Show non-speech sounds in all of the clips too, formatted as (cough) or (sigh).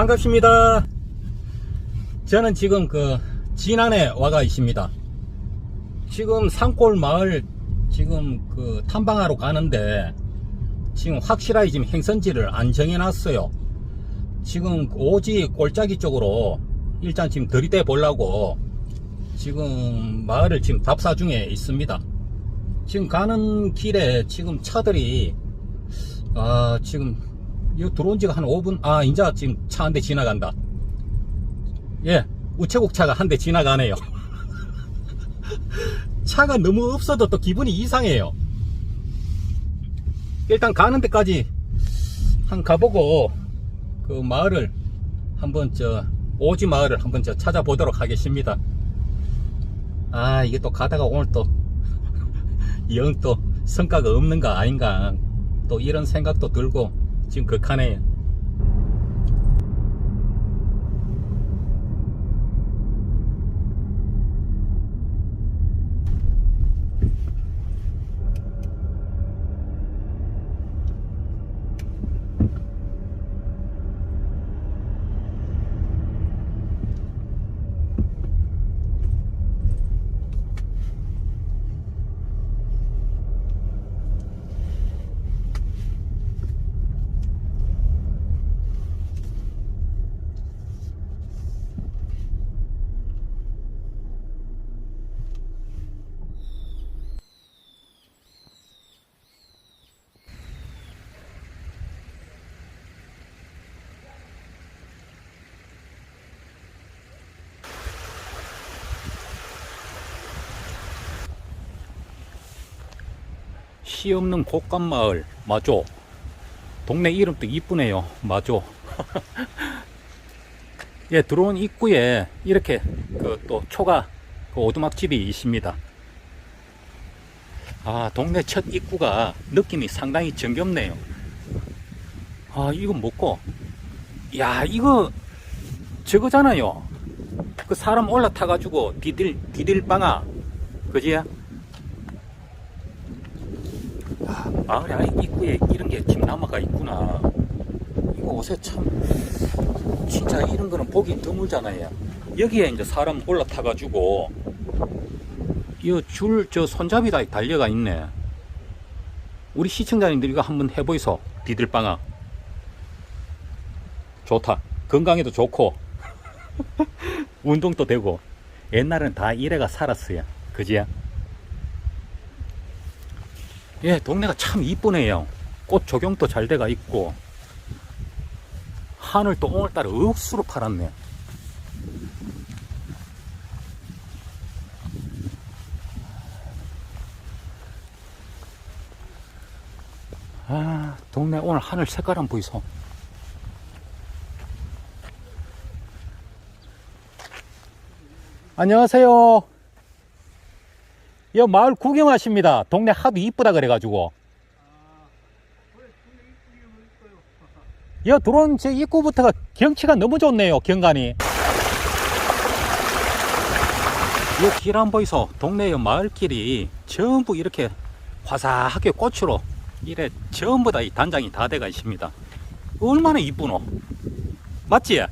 반갑습니다. 저는 지금 그 진안에 와가 있습니다. 지금 산골 마을 지금 그 탐방하러 가는데 지금 확실하게 지금 행선지를 안 정해놨어요. 지금 오지 골짜기 쪽으로 일단 지금 들이대 보려고 지금 마을을 지금 답사 중에 있습니다. 지금 가는 길에 지금 차들이 아 지금 이거 들어온 지가 한 5분 아 이제 지금 차 한 대 지나간다. 예 우체국 차가 한 대 지나가네요. (laughs) 차가 너무 없어도 또 기분이 이상해요. 일단 가는 데까지 한 가보고 그 마을을 한번 저 오지 마을을 한번 저 찾아보도록 하겠습니다. 아 이게 또 가다가 오늘 또 (laughs) 영또 성과가 없는가 아닌가. 또 이런 생각도 들고 지금 극하네 시 없는 곳간 마을. 마조. 동네 이름도 이쁘네요. 마조. (laughs) 예 들어온 입구에 이렇게 그 또 초가 그 오두막집이 있습니다. 아 동네 첫 입구가 느낌이 상당히 정겹네요. 아 이거 뭐고? 야 이거 저거잖아요. 그 사람 올라타 가지고 디딜 디딜 방아. 그지 마을 안에 입구에 이런 게 남아가 있구나. 이거 옷에 참, 진짜 이런 거는 보기 드물잖아요. 여기에 이제 사람 올라타가지고, 이 줄, 저 손잡이 다 달려가 있네. 우리 시청자님들 이거 한번 해보이소. 디들방아. 좋다. 건강에도 좋고, (laughs) 운동도 되고, 옛날엔 다 이래가 살았어요. 그지야? 예, 동네가 참 이쁘네요. 꽃 조경도 잘 돼가 있고, 하늘도 오늘따라 억수로 파랗네. 아, 동네 오늘 하늘 색깔 안 보이소. 안녕하세요. 여 마을 구경하십니다. 동네 하도 이쁘다 그래가지고. 여 들어온 제 입구부터가 경치가 너무 좋네요. 경관이. 이길 안 보이소? 동네 여 마을길이 전부 이렇게 화사하게 꽃으로 이래 전부 다 이 단장이 다 돼가 있습니다. 얼마나 이쁘노? 맞지?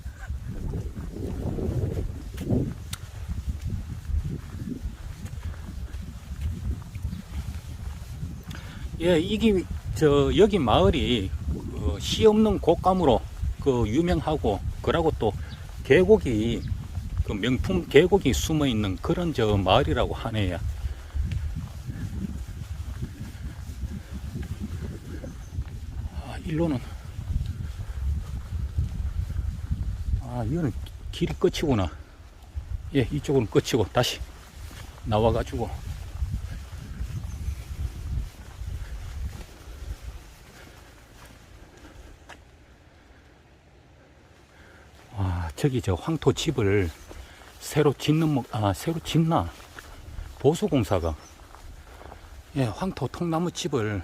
예, 이게 저 여기 마을이 어, 시 없는 곳감으로 그 유명하고 그러고 또 계곡이 그 명품 계곡이 숨어 있는 그런 저 마을이라고 하네요. 아, 일로는 아, 이거는 길이 끝이구나. 예, 이쪽은 끝이고 다시 나와 가지고 저기 저 황토 집을 새로 짓는, 목- 아, 새로 짓나? 보수공사가. 예, 황토 통나무 집을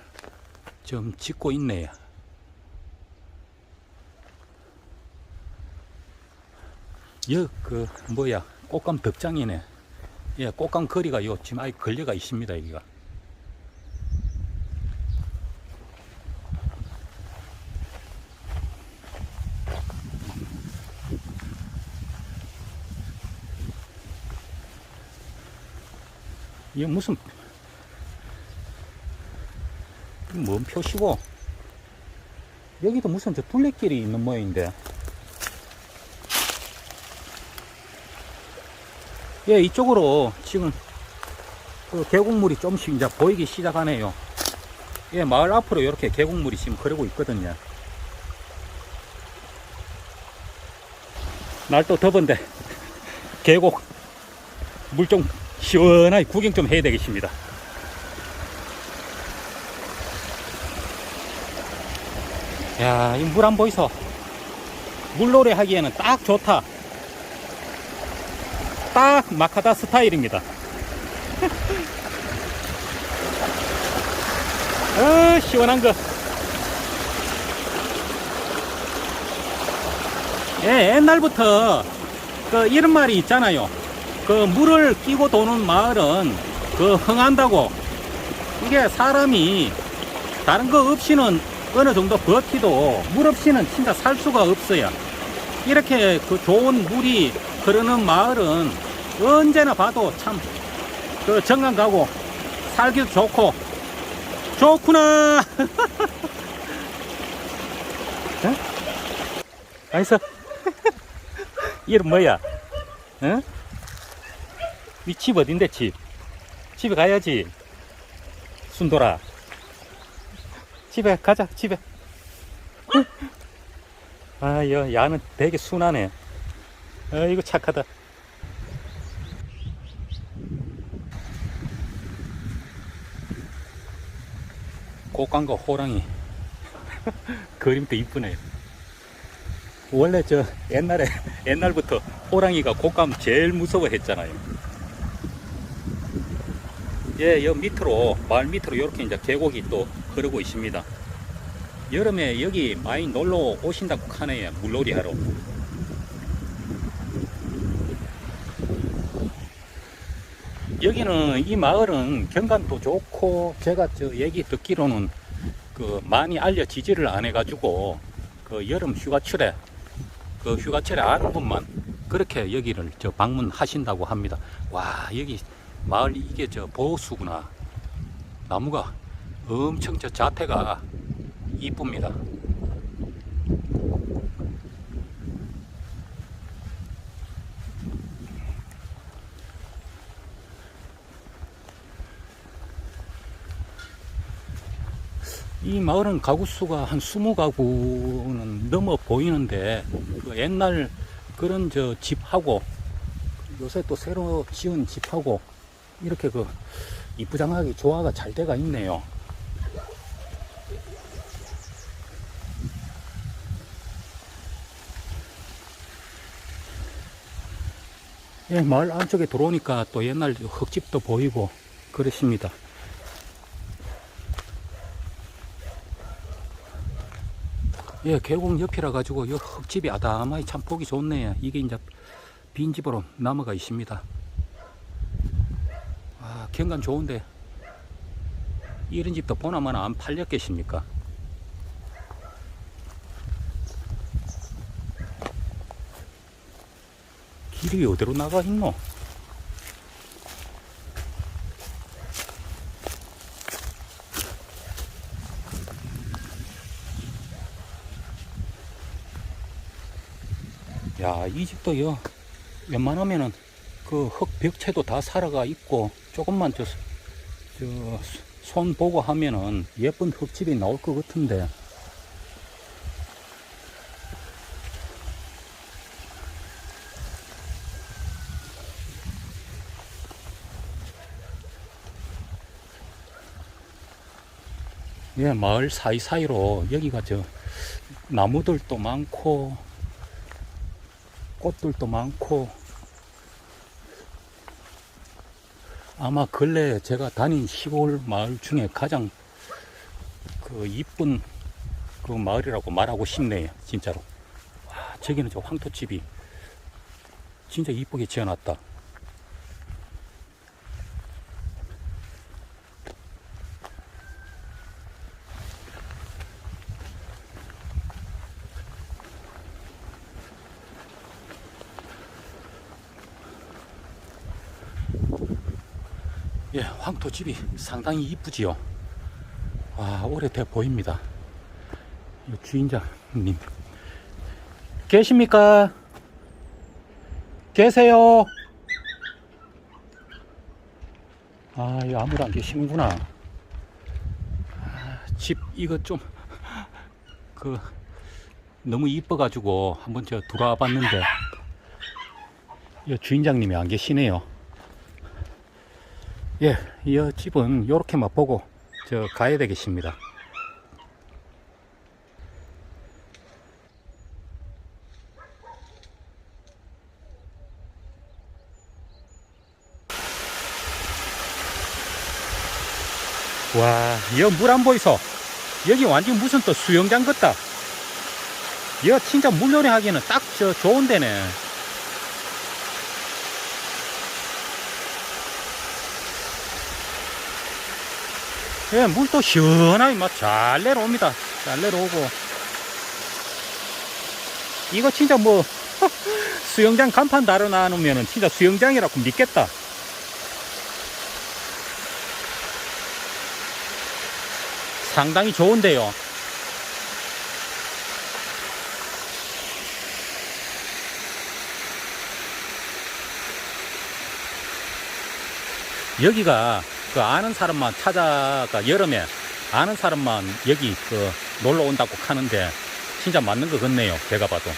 좀 짓고 있네요. 여, 그, 뭐야, 꽃감 덕장이네. 예, 꽃감 거리가 요, 지금 아예 걸려가 있습니다, 여기가. 이게 무슨 뭔 표시고? 여기도 무슨 저 둘레길이 있는 모양인데. 예 이쪽으로 지금 그 계곡물이 좀씩 이제 보이기 시작하네요. 예 마을 앞으로 이렇게 계곡물이 지금 흐르고 있거든요. 날 또 더운데. (laughs) 계곡 물 좀 시원하게 구경 좀 해야 되겠습니다. 야, 이 물 안 보이소? 물놀이 하기에는 딱 좋다. 딱 마카다 스타일입니다. (laughs) 어, 시원한 거. 예, 옛날부터 그 이런 말이 있잖아요. 그 물을 끼고 도는 마을은 그 흥한다고. 이게 사람이 다른 거 없이는 어느 정도 버티도 물 없이는 진짜 살 수가 없어요. 이렇게 그 좋은 물이 흐르는 마을은 언제나 봐도 참 그 정감 가고 살기도 좋고 좋구나. (laughs) 응? 알겠어? (laughs) 이름 뭐야? 응? 네 집 어딘데 집? 집에 가야지. 순돌아. 집에 가자 집에. 응? 아, 여, 야는 되게 순하네. 어, 이거 착하다. 꽃광과 호랑이. (laughs) 그림도 이쁘네요. 원래 저 옛날에 옛날부터 호랑이가 곶감 제일 무서워했잖아요. 예, 여 밑으로 마을 밑으로 이렇게 이제 계곡이 또 흐르고 있습니다. 여름에 여기 많이 놀러 오신다고 하네요. 물놀이 하러. 여기는 이 마을은 경관도 좋고 제가 저 얘기 듣기로는 그 많이 알려지지를 안 해 가지고 그 여름 휴가철에 그 휴가철에 아는 분만 그렇게 여기를 저 방문하신다고 합니다. 와 여기 마을 이게 저 보수구나. 나무가 엄청 저 자태가 이쁩니다. 이 마을은 가구 수가 한 20가구는 넘어 보이는데 그 옛날 그런 저 집하고 요새 또 새로 지은 집하고 이렇게 그 이쁘장하게 조화가 잘 돼가 있네요. 예, 마을 안쪽에 들어오니까 또 옛날 흙집도 보이고 그렇습니다. 예, 계곡 옆이라 가지고 이 흙집이 아담하게 참 보기 좋네요. 이게 이제 빈집으로 남아가 있습니다. 아, 경관 좋은데 이런 집도 보나마나 안 팔렸겠습니까? 길이 어디로 나가 있노? 야, 이 집도요, 웬만하면은 그 흙 벽체도 다 살아가 있고, 조금만 저, 저, 손 보고 하면은 예쁜 흙집이 나올 것 같은데. 예, 마을 사이사이로 여기가 저 나무들도 많고 꽃들도 많고 아마 근래 제가 다닌 시골 마을 중에 가장 그 이쁜 그 마을이라고 말하고 싶네요 진짜로. 와 저기는 저 황토집이 진짜 이쁘게 지어놨다 예, 황토집이 상당히 이쁘지요. 와, 오래돼 보입니다. 이 주인장님. 계십니까? 계세요? 아, 이 아무도 안 계시는구나. 아, 집, 이거 좀, 그, 너무 이뻐가지고 한번 저 들어와 봤는데, 이 주인장님이 안 계시네요. 예, 이 집은 요렇게만 보고 저 가야 되겠습니다. 와, 여기 물안 보이소? 여기 완전 무슨 또 수영장 같다. 여기 진짜 물놀이 하기에는 딱 저 좋은 데네. 예, 물도 시원하게 막 잘 내려옵니다. 잘 내려오고. 이거 진짜 뭐, (laughs) 수영장 간판 달아놔놓으면 진짜 수영장이라고 믿겠다. 상당히 좋은데요. 여기가 그 아는 사람만 찾아가 여름에 아는 사람만 여기 그 놀러 온다고 하는데 진짜 맞는 것 같네요. 제가 봐도.